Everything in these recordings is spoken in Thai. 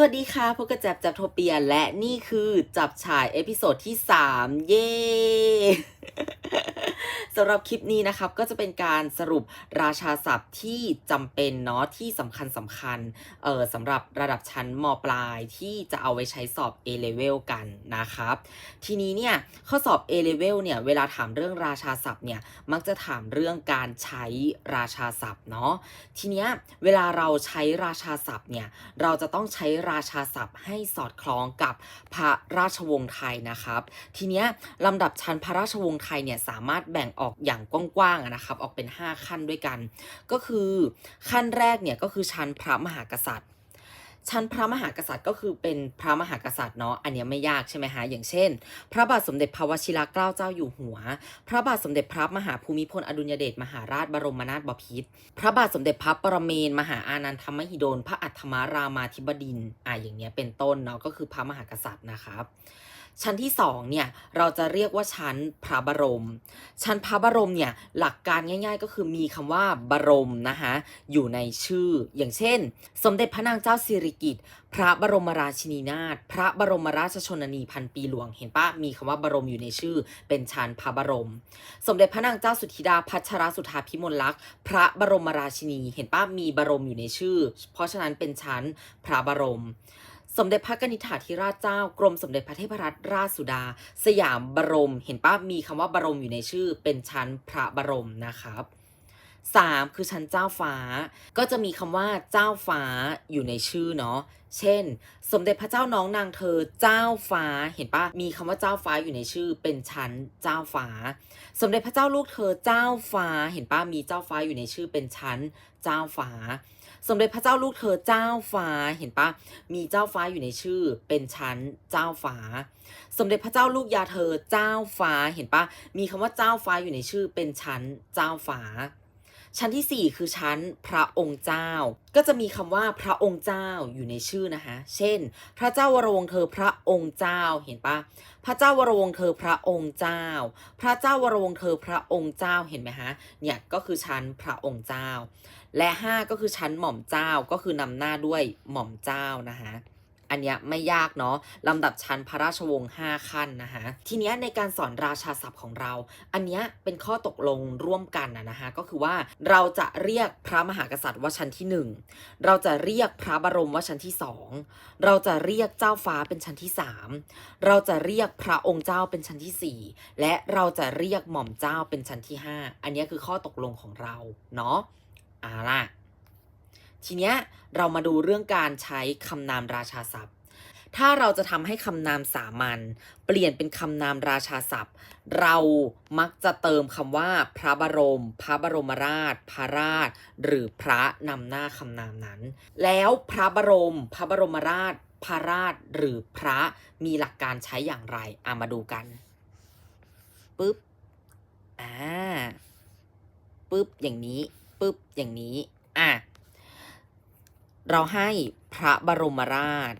สวัสดีค่ะพบกับแจับจับโทเปียและนี่คือจับฉายเอพิโซดที่ 3 เย้สำหรับคลิปนี้นะครับก็จะเป็นการสรุปราชาศัพท์ที่จำเป็นเนาะที่สำคัญสำคัญเออสำหรับระดับชั้นมปลายที่จะเอาไว้ใช้สอบ A level กันนะครับ ทีนี้เนี่ยข้อสอบ A level เนี่ยเวลาถามเรื่องราชาศัพท์เนี่ยมักจะถามเรื่องการใช้ราชาศัพท์เนาะทีเนี้ยเวลาเราใช้ราชาศัพท์เนี่ยเราจะต้องใช้ราชาศัพท์ให้สอดคล้องกับพระราชวงศ์ไทยนะครับ ทีเนี้ยลำดับชั้นพระราชวงศ์ไทยเนี่ยสามารถแบ่งออกอย่างกว้างๆนะครับ ออกเป็น 5 ขั้นด้วยกัน ก็คือขั้นแรกเนี่ยก็คือชั้นพระมหากษัตริย์ ชั้นพระมหากษัตริย์ก็คือเป็นพระมหากษัตริย์เนาะอันนี้ไม่ยากใช่ไหมฮะอย่างเช่น พระบาทสมเด็จพระวชิรเกล้าเจ้าอยู่หัว พระบาทสมเด็จพระมหาภูมิพลอดุลยเดชมหาราชบรมนาถบพิตรพระบาทสมเด็จพระปรเมนมหาอานันทมหิดล พระอัฏฐมารามาธิบดินอะอย่างเงี้ยเป็นต้นเนาะก็คือพระมหากษัตริย์นะครับ ชั้นที่สองเนี่ยเราจะเรียกว่าชั้นพระบรม ชั้นพระบรมเนี่ยหลักการง่าย ๆ ก็คือมีคำว่าบรมนะคะอยู่ในชื่อ อย่างเช่น สมเด็จพระนางเจ้าสิริกิติ์พระบรมราชินีนาถพระบรมราชชนนีพันปีหลวงเห็นปะมีคำว่าบรมอยู่ในชื่อ เป็นชั้นพระบรม สมเด็จพระนางเจ้าสุธิดาพัชรสุธาพิมลลักษณ์พระบรมราชินี เห็นปะมีบรมอยู่ในชื่อ เพราะฉะนั้นเป็นชั้นพระบรม สมเด็จพระกนิษฐาธิราชเจ้ากรมสมเด็จพระเทพรัตนราชสุดา สยามบรม เห็นป้ามีคำว่าบรมอยู่ในชื่อ เป็นชั้นพระบรมนะครับสามคือชั้นเจ้าฟ้า ก็จะมีคำว่าเจ้าฟ้าอยู่ในชื่อเนาะ เช่น สมเด็จพระเจ้าน้องนางเธอเจ้าฟ้าเห็นปะมีคำว่าเจ้าฟ้าอยู่ในชื่อ เป็นชั้นเจ้าฟ้า สมเด็จพระเจ้าลูกเธอเจ้าฟ้าเห็นปะมีเจ้าฟ้าอยู่ในชื่อเป็นชั้นเจ้าฟ้า สมเด็จพระเจ้าลูกเธอเจ้าฟ้าเห็นปะมีเจ้าฟ้าอยู่ในชื่อ เป็นชั้นเจ้าฟ้า สมเด็จพระเจ้าลูกยาเธอเจ้าฟ้าเห็นปะมีคำว่าเจ้าฟ้าอยู่ในชื่อ เป็นชั้นเจ้าฟ้า ชั้นที่ 4 คือชั้นพระองค์เจ้า ก็จะมีคำว่าพระองค์เจ้าอยู่ในชื่อนะคะ เช่น พระเจ้าวรวงเธอพระองค์เจ้าเห็นปะพระเจ้าวรวงเธอพระองค์เจ้า พระเจ้าวรวงเธอพระองค์เจ้าเห็นไหมฮะเนี่ยก็คือชั้นพระองค์เจ้า และ 5 ก็คือชั้นหม่อมเจ้าก็คือนำหน้าด้วยหม่อมเจ้านะคะอันนี้ไม่ยากเนาะลำดับชั้นพระราชวงศ์5ขั้นนะคะทีเนี้ยในการสอนราชาศัพท์ของเรา อันเนี้ยเป็นข้อตกลงร่วมกันนะนะคะก็คือว่าเราจะเรียกพระมหากษัตริย์ว่าชั้นที่ 1 เราจะเรียกพระบรมว่าชั้นที่ 2 เราจะเรียกเจ้าฟ้าเป็นชั้นที่ 3 เราจะเรียกพระองค์เจ้าเป็นชั้นที่ 4 และเราจะเรียกหม่อมเจ้าเป็นชั้นที่ 5 อันนี้คือข้อตกลงของเราเนาะ อาล่ะ ทีเนี้ยเรามาดูเรื่องการใช้คำนามราชาศัพท์ ถ้าเราจะทำให้คำนามสามัญเปลี่ยนเป็นคำนามราชาศัพท์ เรามักจะเติมคำว่า พระบรม พระบรมราช พระราช หรือพระนำหน้าคำนามนั้น แล้วพระบรม พระบรมราช พระราช หรือพระมีหลักการใช้อย่างไรเอามาดูกันปึ๊บอ่าปึ๊บอย่างนี้ ปึ๊บอย่างนี้ อะ เราให้พระบรมราช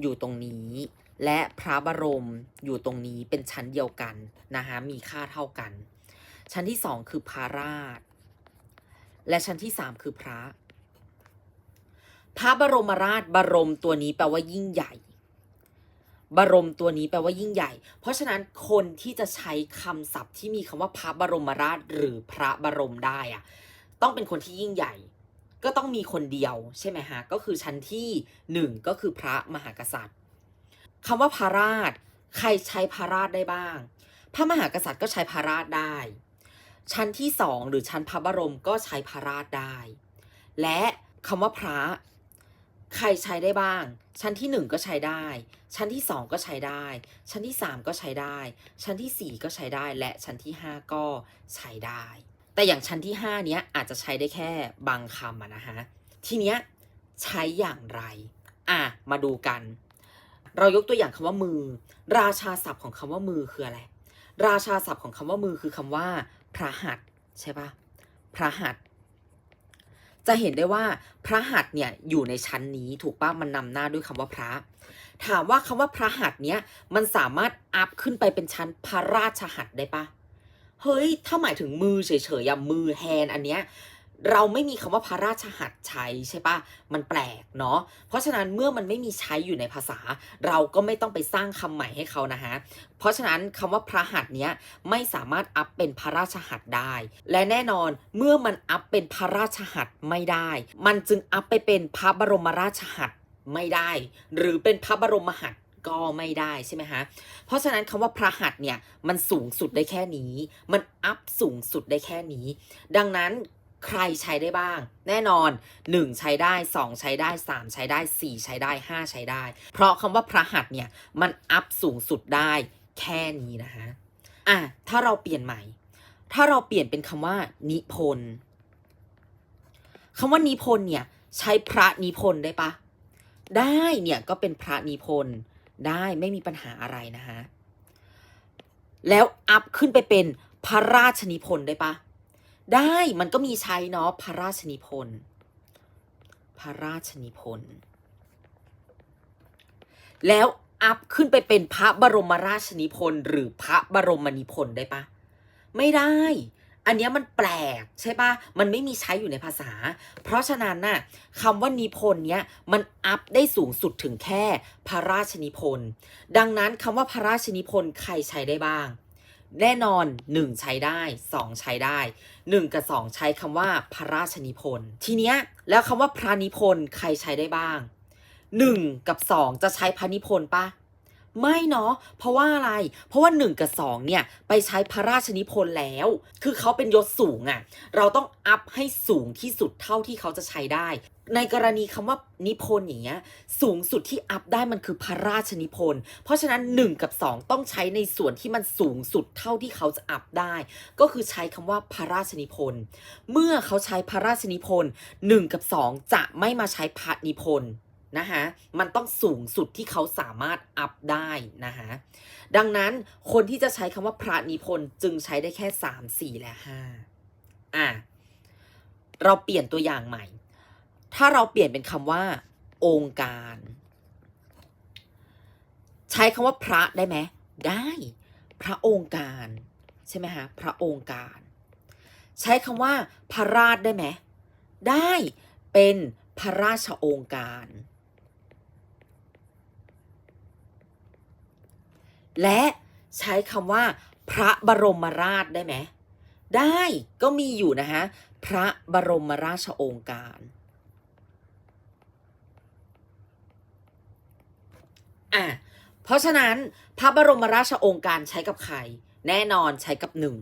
อยู่ตรงนี้ และพระบรมอยู่ตรงนี้เป็นชั้นเดียวกันนะคะมีค่าเท่ากัน ชั้นที่สองคือพระราช และชั้นที่สามคือพระ พระบรมราชบรมตัวนี้แปลว่ายิ่งใหญ่ บรมตัวนี้แปลว่ายิ่งใหญ่ เพราะฉะนั้นคนที่จะใช้คำศัพท์ที่มีคำว่าพระบรมราชหรือพระบรมได้อะต้องเป็นคนที่ยิ่งใหญ่ ก็ต้องมีคนเดียวใช่ไหมฮะก็คือชั้นที่หนึ่งก็คือพระมหากษัตริย์คำว่าพระราช ใครใช้พระราชได้บ้าง พระมหากษัตริย์ก็ใช้พระราชได้ ชั้นที่สองหรือชั้นพระบรมก็ใช้พระราชได้ และคำว่าพระใครใช้ได้บ้าง ชั้นที่หนึ่งก็ใช้ได้ ชั้นที่สองก็ใช้ได้ ชั้นที่สามก็ใช้ได้ ชั้นที่สี่ก็ใช้ได้ และชั้นที่ห้าก็ใช้ได้ แต่อย่างชั้นที่ 5 เนี้ยอาจจะใช้ได้แค่บางคำะนะฮะ ทีเนี้ยใช้อย่างไร อะ มาดูกัน เรายกตัวอย่างคำว่ามือ ราชาศัพท์ของคำว่ามือคืออะไร ราชาศัพท์ของคำว่ามือคือคำว่า พระหัตใช่ปะพระหัต จะเห็นได้ว่าพระหัตถ์เนี่ยอยู่ในชั้นนี้ถูกปะมันนำหน้าด้วยคำว่าพระ ถามว่าคำว่าพระหัตถ์เนี้ยมันสามารถอัพขึ้นไปเป็นชั้นพระราชหัตถ์ได้ปะเฮ้ย ถ้าหมายถึงมือเฉยๆอะมือแฮนอันเนี้ย เราไม่มีคำว่าพระราชหัตถ์ใช้ใช่ปะมันแปลกเนาะ เพราะฉะนั้นเมื่อมันไม่มีใช้อยู่ในภาษา เราก็ไม่ต้องไปสร้างคำใหม่ให้เขานะฮะ เพราะฉะนั้นคำว่าพระหัตถ์เนี้ยไม่สามารถอัพเป็นพระราชหัตถ์ได้ และแน่นอนเมื่อมันอัพเป็นพระราชหัตถ์ไม่ได้ มันจึงอัพไปเป็นพระบรมราชหัตถ์ไม่ได้ หรือเป็นพระบรมหัตถ์ก็ไม่ได้ใช่ไหมฮะ เพราะฉะนั้นคำว่าพระหัตเนี่ยมันสูงสุดได้แค่นี้ มันอัพสูงสุดได้แค่นี้ ดังนั้น ใครใช้ได้บ้าง แน่นอน 1 ใช้ได้ 2 ใช้ได้ 3 ใช้ได้ 4 ใช้ได้ 5 ใช้ได้ เพราะคำว่าพระหัตถ์เนี่ย มันอัพสูงสุดได้แค่นี้นะฮะอะถ้าเราเปลี่ยนใหม่ ถ้าเราเปลี่ยนเป็นคำว่า นิพนธ์คำว่านิพนธ์เนี่ย ใช้พระนิพนธ์ได้ปะได้เนี่ยก็เป็นพระนิพนธ์ได้ไม่มีปัญหาอะไรนะฮะแล้วอัพขึ้นไปเป็นพระราชนิพนธ์ได้ปะ ได้มันก็มีใช้เนาะพระราชนิพนธ์พระราชนิพนธ์แล้วอัพขึ้นไปเป็นพระบรมราชนิพนธ์หรือพระบรมนิพนธ์ได้ปะไม่ได้ อันเนี้ยมันแปลกใช่ปะมันไม่มีใช้อยู่ในภาษา เพราะฉะนั้นน่ะคำว่านิพนธ์เนี้ยมันอัพได้สูงสุดถึงแค่พระราชนิพนธ์ดังนั้นคำว่าพระราชนิพนธ์ใครใช้ได้บ้าง แน่นอน 1 ใช้ได้ 2 ใช้ได้ 1 กับ 2 ใช้คำว่าพระราชนิพนธ์ทีเนี้ยแล้วคำว่าพระนิพนธ์ใครใช้ได้บ้าง 1 กับ 2 จะใช้พระนิพนธ์ปะ ไม่เนาะเพราะว่าอะไร เพราะว่า 1 กับ 2 เนี่ย ไปใช้พระราชนิพนธ์แล้ว คือเขาเป็นยศสูงอะ่ะ เราต้องอัพให้สูงที่สุดเท่าที่เขาจะใช้ได้ ในกรณีคำว่านิพนธ์อย่างเงี้ยสูงสุดที่อัพได้มันคือพระราชนิพนธ์เพราะฉะนั้น 1 กับ 2 ต้องใช้ในส่วนที่มันสูงสุดเท่าที่เขาจะอัพได้ ก็คือใช้คำว่าพระราชนิพนธ์เมื่อเขาใช้พระราชนิพนธ์1กับ 2 จะไม่มาใช้พระนิพนธ์ นะคะมันต้องสูงสุดที่เขาสามารถอัพได้นะคะดังนั้นคนที่จะใช้คำว่าพระนิพนธ์จึงใช้ได้แค่3 4และ5อะเราเปลี่ยนตัวอย่างใหม่ ถ้าเราเปลี่ยนเป็นคำว่า องค์การ ใช้คำว่าพระได้ไหมได้ พระองค์การใช่ไหมคะพระองค์การ ใช้คำว่าพระราชได้ไหมได้เป็นพระราชองค์การ และใช้คำว่า พระบรมราชได้ไหมได้ก็มีอยู่นะฮะพระบรมราชโองการ อะ เพราะฉะนั้นพระบรมราชโองการใช้กับใคร แน่นอนใช้กับหนึ่ง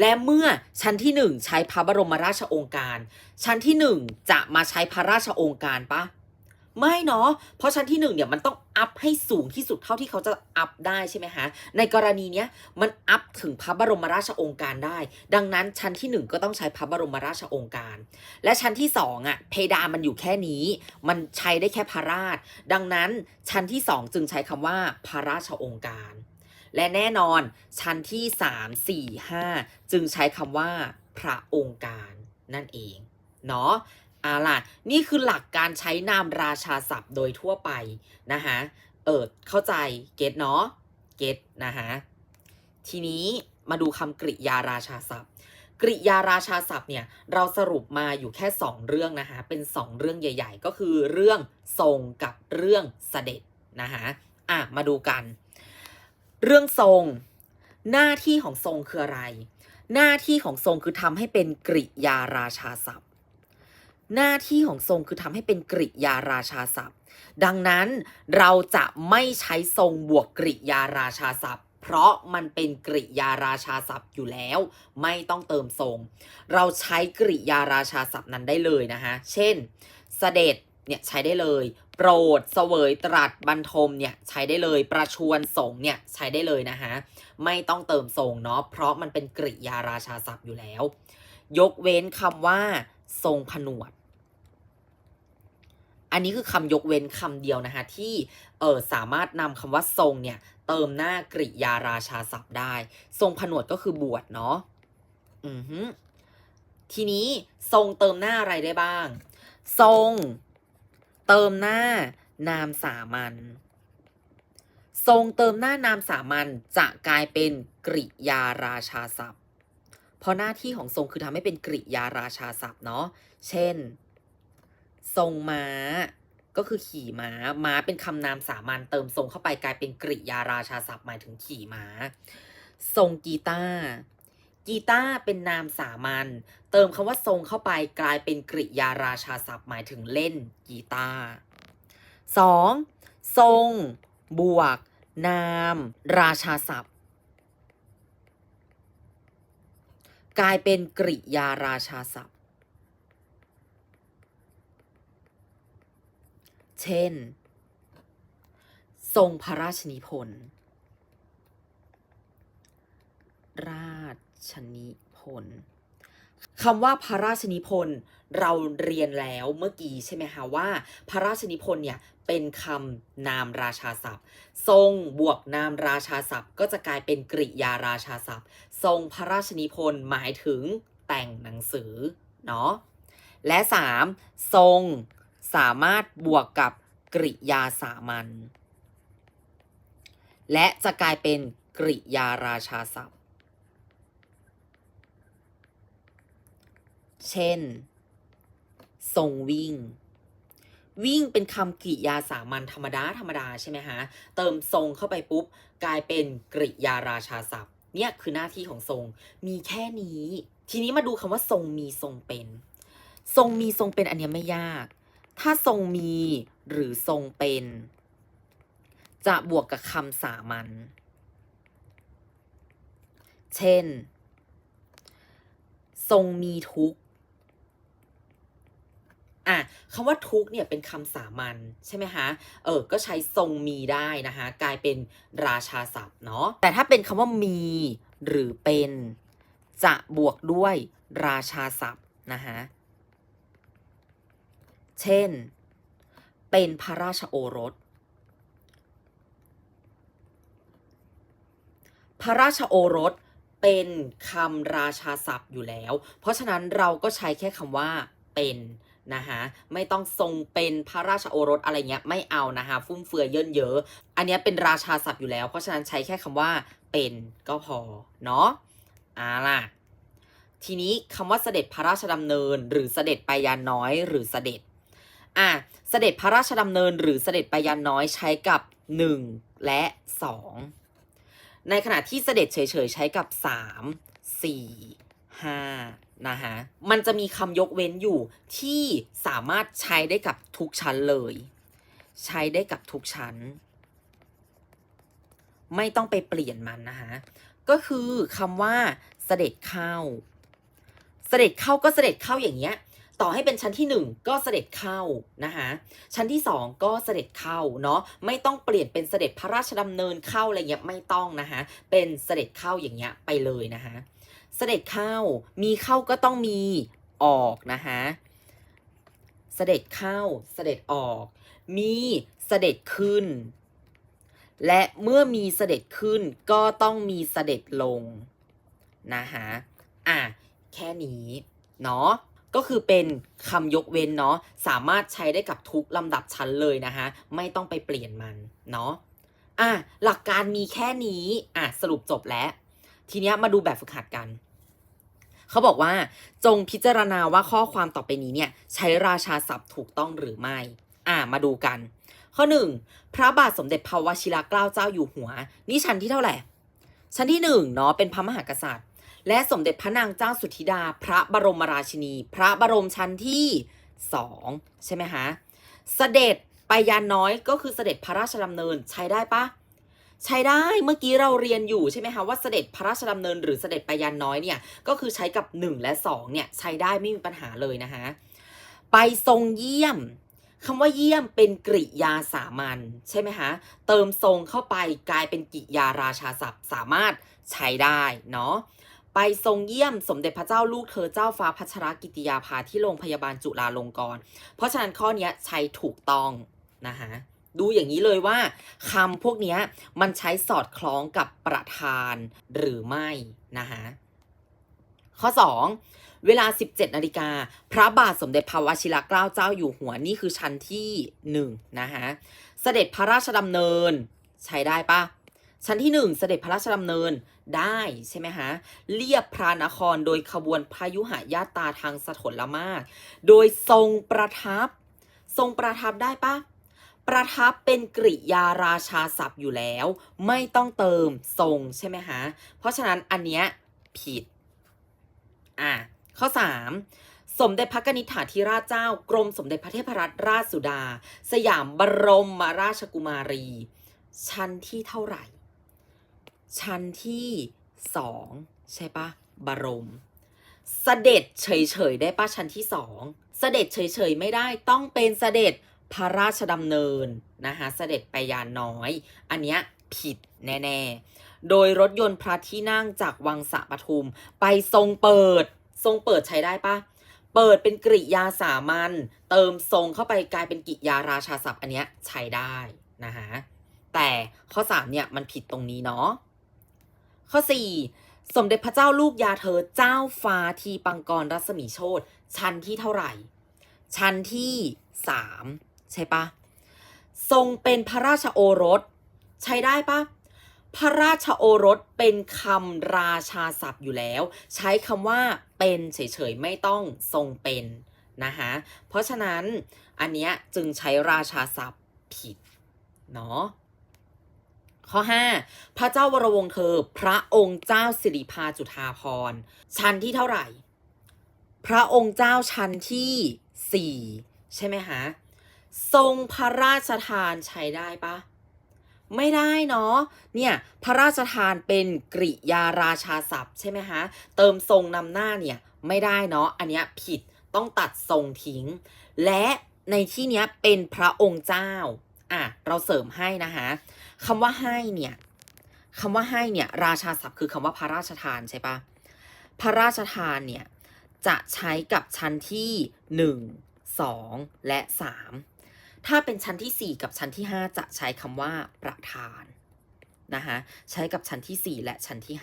และเมื่อชั้นที่หนึ่งใช้พระบรมราชโองการ ชั้นที่หนึ่งจะมาใช้พระราชโองการปะ ไม่เนาะเพราะชั้นที่หนึ่งเนี่ยมันต้องอัพให้สูงที่สุดเท่าที่เขาจะอัพได้ใช่ไหมคะในกรณีเนี้ยมันอัพถึงพระบรมราชองค์การได้ ดังนั้นชั้นที่หนึ่งก็ต้องใช้พระบรมราชองค์การ และชั้นที่สองอะเพดานมันอยู่แค่นี้ มันใช้ได้แค่พระราช ดังนั้นชั้นที่สองจึงใช้คำว่าพระราชองค์การ และแน่นอนชั้นที่สามสี่ห้าจึงใช้คำว่าพระองค์การนั่นเองเนาะ อาล่ะ นี่คือหลักการใช้นามราชาศัพท์โดยทั่วไปนะคะเออเข้าใจเก็ตเนาะเก็ตนะคะทีนี้มาดูคำกริยาราชาศัพท์ กริยาราชาศัพท์เนี่ยเราสรุปมาอยู่แค่ 2 เรื่องนะคะเป็น 2 เรื่องใหญ่ ๆ ก็คือเรื่องทรงกับเรื่องเสด็จนะคะอะมาดูกัน เรื่องทรง หน้าที่ของทรงคืออะไร หน้าที่ของทรงคือทำให้เป็นกริยาราชาศัพท์ หน้าที่ของทรงคือทำให้เป็นกริยาราชาศัพท์ ดังนั้นเราจะไม่ใช้ทรงบวกกริยาราชาศัพท์ เพราะมันเป็นกริยาราชาศัพท์อยู่แล้ว ไม่ต้องเติมทรง เราใช้กริยาราชาศัพท์นั้นได้เลยนะคะเช่น เสด็จเนี่ยใช้ได้เลย โปรดเสวยตรัสบรรทมเนี่ยใช้ได้เลย ประชวนสงเนี่ยใช้ได้เลยนะคะไม่ต้องเติมทรงเนาะเพราะมันเป็นกริยาราชาศัพท์อยู่แล้ว ยกเว้นคำว่า ทรงผนวด อันนี้คือคำยกเว้นคำเดียวนะคะที่เออสามารถนำคำว่าทรงเนี่ย เติมหน้ากริยาราชาศัพท์ได้ ทรงผนวดก็คือบวชเนาะอือฮึทีนี้ทรงเติมหน้าอะไรได้บ้าง ทรง เติมหน้านามสามัญทรงเติมหน้านามสามัญจะกลายเป็นกริยาราชาศัพท์ ราะหน้าที่ของทรงคือทำให้เป็นกริยาราชาศัพท์เนาะ เช่น ทรงม้า ก็คือขี่ม้า ม้าเป็นคำนามสามัญเติมทรงเข้าไปกลายเป็นกริยาราชาศัพท์หมายถึงขี่ม้า ทรงกีตาร์กีตาร์เป็นนามสามัญเติมคำว่าทรงเข้าไปกลายเป็นกริยาราชาศัพท์หมายถึงเล่นกีตาร์ 2. ทรง บวก นาม ราชาศัพท์ กลายเป็นกริยาราชาศัพท์ เช่น ทรงพระราชนิพนธ์ ราชนิพนธ์คำว่าพระราชนิพนธ์เราเรียนแล้วเมื่อกี้ใช่ไหมคะว่า พระราชนิพนธ์เนี่ย เป็นคำนามราชาศัพท์ ทรงบวกนามราชาศัพท์ ก็จะกลายเป็นกริยาราชาศัพท์ ทรงพระราชนิพนธ์หมายถึงแต่งหนังสือเนาะและ 3. ทรงสามารถบวกกับกริยาสามัญและจะกลายเป็นกริยาราชาศัพท์ เช่น ทรงวิ่ง วิ่งเป็นคำกริยาสามัญธรรมดาธรรมดาใช่ไหมฮะ เติมทรงเข้าไปปุ๊บ กลายเป็นกริยาราชาศัพท์ เนี่ยคือหน้าที่ของทรงมีแค่นี้ ทีนี้มาดูคำว่าทรงมีทรงเป็น ทรงมีทรงเป็นอันเนี้ยไม่ยาก ถ้าทรงมีหรือทรงเป็น จะบวกกับคำสามัญ เช่น ทรงมีทุกข์ อะคำว่าทุกเนี่ยเป็นคำสามัญใช่ไหมคะเออก็ใช้ทรงมีได้นะคะกลายเป็นราชาศัพท์เนาะแต่ถ้าเป็นคำว่ามีหรือเป็น จะบวกด้วยราชาศัพท์นะคะเช่น เป็นพระราชโอรส พระราชโอรสเป็นคำราชาศัพท์อยู่แล้ว เพราะฉะนั้นเราก็ใช้แค่คำว่าเป็น นะคะไม่ต้องทรงเป็นพระราชโอรสอะไรเงี้ยไม่เอานะคะฟุ่มเฟือยเยินเยอะ อันนี้เป็นราชาศัพท์อยู่แล้ว เพราะฉะนั้นใช้แค่คำว่าเป็นก็พอเนาะอ่าล่ะทีนี้คำว่าเสด็จพระราชดำเนิน หรือเสด็จไปยานน้อยหรือเสด็จอะเสด็จพระราชดำเนิน หรือเสด็จไปยานน้อยใช้กับ 1 และ 2 ในขณะที่เสด็จเฉยๆใช้กับ 3 4 5 นะคะมันจะมีคำยกเว้นอยู่ที่สามารถใช้ได้กับทุกชั้นเลย ใช้ได้กับทุกชั้น ไม่ต้องไปเปลี่ยนมันนะคะก็คือคำว่าเสด็จเข้า เสด็จเข้าก็เสด็จเข้าอย่างเงี้ยต่อให้เป็นชั้นที่ 1 ก็เสด็จเข้านะคะชั้นที่ 2 ก็เสด็จเข้าเนาะไม่ต้องเปลี่ยนเป็นเสด็จพระราชดำเนินเข้าอะไรเงี้ยไม่ต้องนะคะเป็นเสด็จเข้าอย่างเงี้ยไปเลยนะคะ เสด็จเข้า มีเข้าก็ต้องมีออกนะคะเสด็จเข้า เสด็จออก มีเสด็จขึ้น และเมื่อมีเสด็จขึ้นก็ต้องมีเสด็จลงนะคะอะแค่นี้เนาะก็คือเป็นคำยกเว้นเนาะสามารถใช้ได้กับทุกลำดับชั้นเลยนะคะไม่ต้องไปเปลี่ยนมันเนาะอะหลักการมีแค่นี้อะสรุปจบแล้ว ทีนี้มาดูแบบฝึกหัดกัน เขาบอกว่าจงพิจารณาว่าข้อความต่อไปนี้เนี่ยใช้ราชาศัพท์ถูกต้องหรือไม่ อะมาดูกัน ข้อหนึ่งพระบาทสมเด็จพระวชิรเกล้าเจ้าอยู่หัว นี่ชั้นที่เท่าไหร่ ชั้นที่หนึ่งเนาะเป็นพระมหากษัตริย์ และสมเด็จพระนางเจ้าสุธิดา พระบรมราชินี พระบรมชั้นที่สองใช่ไหมคะ เสด็จไปยานน้อยก็คือเสด็จพระราชดำเนินใช้ได้ปะ ใช้ได้เมื่อกี้เราเรียนอยู่ใช่ไหมคะว่าเสด็จพระราชดำเนินหรือเสด็จไปยานน้อยเนี่ยก็คือใช้กับ 1 และ2เนี่ยใช้ได้ไม่มีปัญหาเลยนะคะไปทรงเยี่ยมคำว่าเยี่ยมเป็นกริยาสามัญใช่ไหมคะเติมทรงเข้าไปกลายเป็นกิยาราชาศัพท์ สามารถใช้ได้เนาะไปทรงเยี่ยมสมเด็จพระเจ้าลูกเธอเจ้าฟ้าพัชรกิติยาภาที่โรงพยาบาลจุฬาลงกรณ์เพราะฉะนั้นข้อนี้ใช้ถูกต้องนะคะ ดูอย่างนี้เลยว่าคำพวกนี้มันใช้สอดคล้องกับประธานหรือไม่นะคะข้อ 2 เวลา 17นาฬิกาพระบาทสมเด็จพระวชิรเกล้าเจ้าอยู่หัวนี่คือชั้นที่1นะคะเสด็จพระราชดำเนิน ใช้ได้ปะชั้นที่ 1 เสด็จพระราชดำเนินได้ใช่ไหมฮะเรียบพระนครโดยขบวนพายุหายาตาทางสถนละมาก โดยทรงประทับ ทรงประทับได้ปะ ประทับเป็นกริยาราชาศัพท์อยู่แล้ว ไม่ต้องเติมทรงใช่ไหมฮะเพราะฉะนั้นอันเนี้ยผิด อะ ข้อ 3 สมเด็จพระกนิษฐาธิราชเจ้า กรมสมเด็จพระเทพรัตนราชสุดา สยามบรมราชกุมารี ชั้นที่เท่าไหร่ ชั้นที่สองใช่ปะบรมเสด็จเฉยๆได้ปะชั้นที่สองเสด็จเฉยๆไม่ได้ต้องเป็นเสด็จ พระราชดำเนินนะคะเสด็จไปยานน้อย อันเนี้ยผิดแน่ๆ โดยรถยนต์พระที่นั่งจากวังสะปทุม ไปทรงเปิด ทรงเปิดใช้ได้ปะเปิดเป็นกริยาสามัญเติมทรงเข้าไปกลายเป็นกริยาราชาศัพท์อันเนี้ยใช้ได้นะคะแต่ข้อ3เนี่ยมันผิดตรงนี้เนาะข้อ4สมเด็จพระเจ้าลูกยาเธอเจ้าฟ้าทีปังกรรัศมีโชตชั้นที่เท่าไหร่ ชั้นที่3 ใช่ปะทรงเป็นพระราชโอรส ใช้ได้ปะพระราชโอรสเป็นคำราชาศัพท์อยู่แล้ว ใช้คำว่าเป็นเฉยๆ ไม่ต้องทรงเป็นนะคะเพราะฉะนั้นอันเนี้ยจึงใช้ราชาศัพท์ผิดเนาะข้อ 5 พระเจ้าวรวงเธอ พระองค์เจ้าสิริพาจุฑาภรณ์ชั้นที่เท่าไหร่ พระองค์เจ้าชั้นที่ 4 ใช่ไหมคะ ทรงพระราชทานใช้ได้ปะไม่ได้เนาะ เนี่ย พระราชทานเป็นกริยาราชาศัพท์ใช่ไหมคะเติมทรงนำหน้าเนี่ย ไม่ได้เนาะ อันเนี้ยผิด ต้องตัดทรงทิ้ง และในที่เนี้ยเป็นพระองค์เจ้า อะ เราเสริมให้นะคะคำว่าให้เนี่ยคำว่าให้เนี่ยราชาศัพท์คือคำว่าพระราชทานใช่ปะพระราชทานเนี่ยจะใช้กับชั้นที่ 1 2 และ 3 ถ้าเป็นชั้นที่ 4 กับชั้นที่ 5 จะใช้คำว่าประธานนะคะใช้กับชั้นที่ 4 และชั้นที่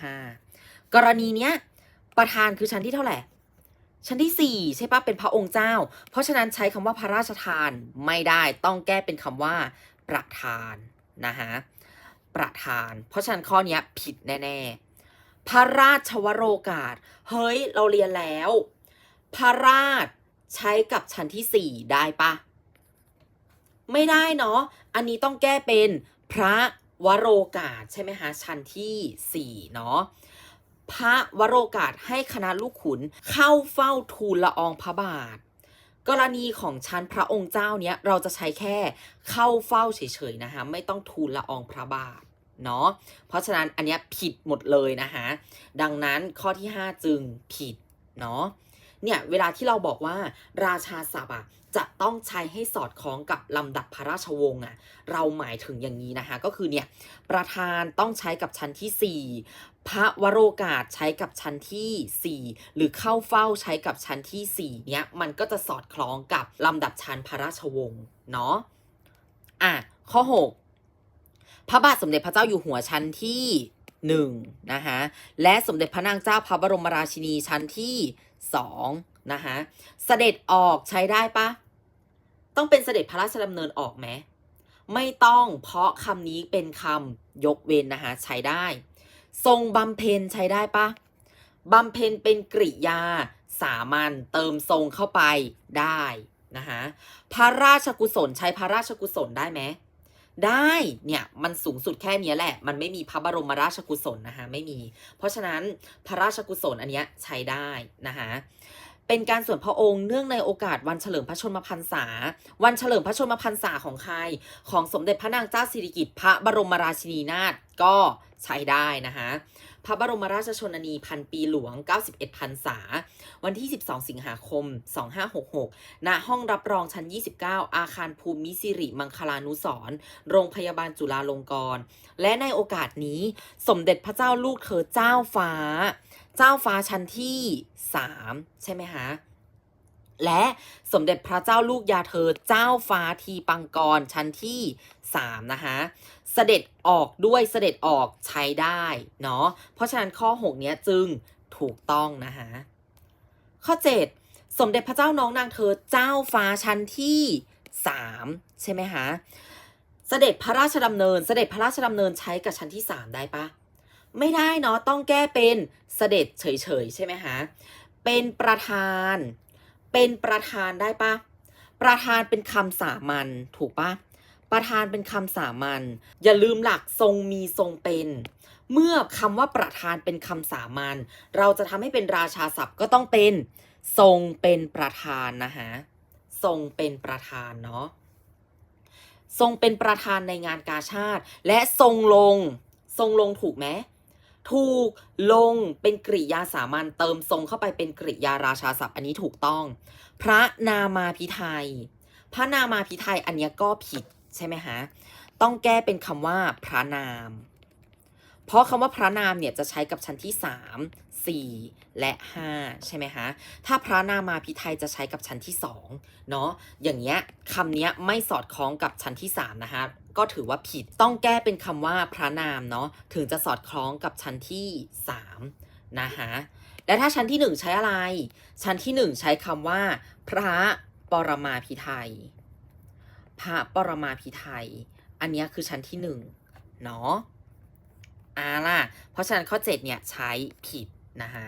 5 กรณีเนี้ยประธานคือชั้นที่เท่าไหร่ ชั้นที่ 4 ใช่ปะเป็นพระองค์เจ้า เพราะฉะนั้นใช้คำว่าพระราชทานไม่ได้ต้องแก้เป็นคำว่าประธานนะคะประธาน เพราะฉะนั้นข้อนี้ผิดแน่ๆ พระราชวโรกาส เฮ้ย เราเรียนแล้ว พระราชใช้กับชั้นที่ 4 ได้ปะ ไม่ได้เนาะอันนี้ต้องแก้เป็นพระวโรกาสใช่ไหมคะชั้นที่4เนาะพระวโรกาสให้คณะลูกขุนเข้าเฝ้าทูลละอองพระบาท กรณีของชั้นพระองค์เจ้าเนี้ยเราจะใช้แค่เข้าเฝ้าเฉยๆนะคะไม่ต้องทูลละอองพระบาทเนาะเพราะฉะนั้นอันเนี้ยผิดหมดเลยนะคะดังนั้นข้อที่ 5 จึงผิดเนาะเนี่ยเวลาที่เราบอกว่าราชาศัพท์อะ จะต้องใช้ให้สอดคล้องกับลำดับพระราชวงศ์อะเราหมายถึงอย่างนี้นะคะก็คือเนี่ยประธานต้องใช้กับชั้นที่ 4 พระวโรกาสใช้กับชั้นที่ 4 หรือเข้าเฝ้าใช้กับชั้นที่4เนี่ยมันก็จะสอดคล้องกับลำดับชั้นพระราชวงศ์เนาะอะข้อ 6 พระบาทสมเด็จพระเจ้าอยู่หัวชั้นที่1นะคะและสมเด็จพระนางเจ้าพระบรมราชินีชั้นที่2นะคะเสด็จออกใช้ได้ปะ ต้องเป็นเสด็จพระราชดำเนินออกไหมไม่ต้องเพราะคำนี้เป็นคำยกเว้นนะคะใช้ได้ ทรงบำเพ็ญใช้ได้ปะบำเพ็ญเป็นกริยา สามัญเติมทรงเข้าไปได้นะคะพระราชกุศลใช้พระราชกุศลได้ไหมได้เนี่ยมันสูงสุดแค่นี้แหละ มันไม่มีพระบรมราชกุศลนะคะไม่มี เพราะฉะนั้นพระราชกุศลอันเนี้ยใช้ได้นะคะ เป็นการส่วนพระองค์เนื่องในโอกาสวันเฉลิมพระชนมพรรษา วันเฉลิมพระชนมพรรษาของใคร ของสมเด็จพระนางเจ้าสิริกิติ์พระบรมราชินีนาถก็ใช้ได้นะคะพระบรมราชชนนีพันปีหลวง 91พรรษา วันที่ 12 สิงหาคม 2566 ณ ห้องรับรองชั้น 29 อาคารภูมิสิริมังคลานุสรโรงพยาบาลจุฬาลงกรณ์ และในโอกาสนี้สมเด็จพระเจ้าลูกเธอเจ้าฟ้า เจ้าฟ้าชั้นที่ 3 ใช่ไหมคะและสมเด็จพระเจ้าลูกยาเธอเจ้าฟ้าทีปังกรชั้นที่ 3 นะคะเสด็จออกด้วยเสด็จออกใช้ได้เนาะเพราะฉะนั้นข้อ 6 เนี้ยจึงถูกต้องนะคะข้อ 7 สมเด็จพระเจ้าน้องนางเธอเจ้าฟ้าชั้นที่ 3 ใช่ไหมคะเสด็จพระราชดำเนินเสด็จพระราชดำเนินใช้กับชั้นที่ 3 ได้ปะ ไม่ได้เนาะต้องแก้เป็นเสด็จเฉยๆใช่ไหมคะเป็นประธาน เป็นประธานได้ปะประธานเป็นคำสามัญถูกปะประธานเป็นคำสามัญอย่าลืมหลักทรงมีทรงเป็น เมื่อคำว่าประธานเป็นคำสามัญเราจะทำให้เป็นราชาศัพท์ก็ต้องเป็นทรงเป็นประธานนะคะทรงเป็นประธานเนาะทรงเป็นประธานในงานกาชาติ และทรงลง ทรงลงถูกไหม ถูกลงเป็นกริยาสามัญเติมทรงเข้าไปเป็นกริยาราชาศัพท์ อันนี้ถูกต้อง พระนามาพิไทย พระนามาพิไทยอันนี้ก็ผิดใช่ไหมฮะต้องแก้เป็นคำว่าพระนาม เพราะคำว่าพระนามเนี่ยจะใช้กับชั้นที่ 3 4 และ 5 ใช่ไหมคะถ้าพระนามาพิไทยจะใช้กับชั้นที่2เนาะอย่างเงี้ยคำเนี้ยไม่สอดคล้องกับชั้นที่3นะคะ ก็ถือว่าผิดต้องแก้เป็นคำว่าพระนามเนาะถึงจะสอดคล้องกับชั้นที่ 3 นะคะและถ้าชั้นที่ 1 ใช้อะไร ชั้นที่ 1 ใช้คำว่า พระปรมาพิไทยพระปรมาพิไทยอันนี้คือชั้นที่1เนาะอ่าล่ะ เพราะฉะนั้นข้อ 7 เนี่ยใช้ผิดนะคะ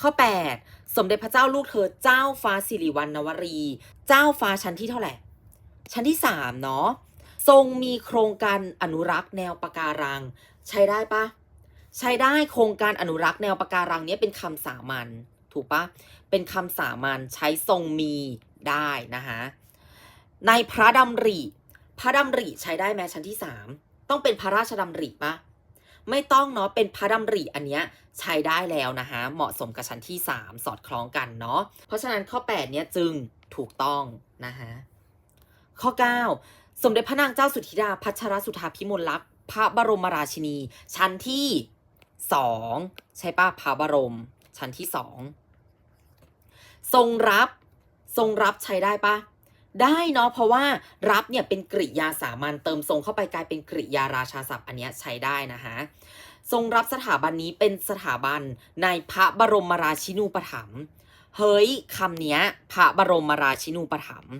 ข้อ 8 สมเด็จพระเจ้าลูกเธอเจ้าฟ้าสิริวัณณวรี เจ้าฟ้าชั้นที่เท่าไหร่ ชั้นที่ 3 เนาะ ทรงมีโครงการอนุรักษ์แนวปะการัง ใช้ได้ปะใช้ได้โครงการอนุรักษ์แนวปะการังเนี้ยเป็นคำสามัญถูกปะเป็นคำสามัญใช้ทรงมีได้นะคะในพระดำริ พระดำริใช้ได้ไหมชั้นที่3ต้องเป็นพระราชดำริปะไม่ต้องเนาะเป็นพระดำริอันเนี้ยใช้ได้แล้วนะคะเหมาะสมกับชั้นที่ 3 สอดคล้องกันเนาะเพราะฉะนั้นข้อ 8 เนี้ยจึงถูกต้องนะคะข้อ 9 สมเด็จพระนางเจ้าสุธิดาพัชรสุธาพิมลลักษณ์พระบรมราชินี ชั้นที่2ใช่ปะพระบรม ชั้นที่2ทรงรับทรงรับใช้ได้ปะได้เนาะเพราะว่ารับเนี่ยเป็นกริยาสามัญเติมทรงเข้าไปกลายเป็นกริยาราชาศัพท์อันเนี้ยใช้ได้นะคะทรงรับสถาบันนี้เป็นสถาบันในพระบรมราชินูปถัมภ์เฮ้ยคำเนี้ย พระบรมราชินูปถัมภ์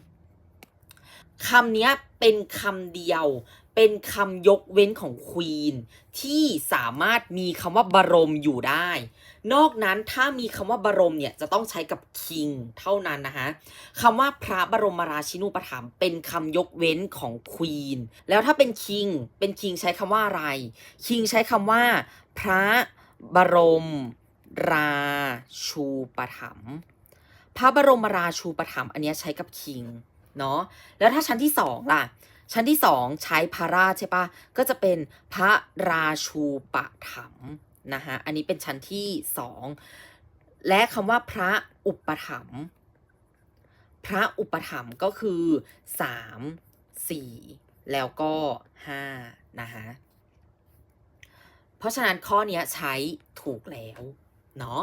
คำนี้เป็นคำเดียว เป็นคำยกเว้นของควีนที่สามารถมีคำว่าบรมอยู่ได้ นอกนั้นถ้ามีคำว่าบรมเนี่ยจะต้องใช้กับ king เท่านั้นนะคะคำว่าพระบรมราชินูปถัมภ์เป็นคำยกเว้นของ queen แล้วถ้าเป็น king เป็น king ใช้คำว่าอะไร king ใช้คำว่า พระบรมราชูปถัมภ์พระบรมราชูปถัมภ์อันนี้ใช้กับ king เนาะแล้วถ้าชั้นที่สองล่ะ ชั้นที่สองใช้พระราชใช่ปะก็จะเป็นพระราชูปถัมนะคะอันนี้เป็นชั้นที่สองและคำว่าพระอุปถัมพระอุปถัมก็คือสามสี่แล้วก็ห้านะคะเพราะฉะนั้นข้อนี้ใช้ถูกแล้ว เนาะ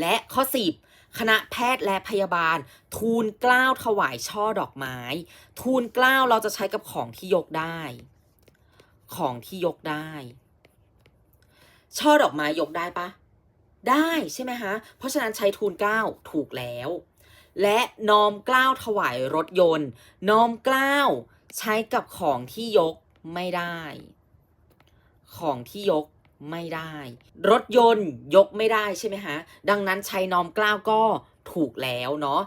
และข้อ10 คณะแพทย์และพยาบาล ทูลกล้าวถวายช่อดอกไม้ ทูลกล้าวเราจะใช้กับของที่ยกได้ ของที่ยกได้ ช่อดอกไม้ยกได้ปะได้ใช่ไหมคะเพราะฉะนั้นใช้ทูลกล้าวถูกแล้ว และน้อมกล้าวถวายรถยนต์ น้อมกล้าวใช้กับของที่ยกไม่ได้ ของที่ยก ไม่ได้ รถยนต์ยกไม่ได้ใช่ไหมฮะ ดังนั้นใช้น้อมกล้าวก็ถูกแล้วเนาะ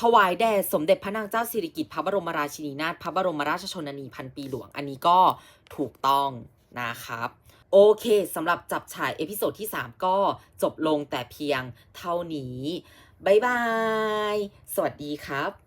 ถวายแด่สมเด็จพระนางเจ้าสิริกิติ์พระบรมราชินีนาถพระบรมราชชนนีพันปีหลวงอันนี้ก็ถูกต้องนะครับ โอเคสำหรับจับฉายเอพิโซดที่ 3 ก็จบลงแต่เพียงเท่านี้ บ๊ายบาย สวัสดีครับ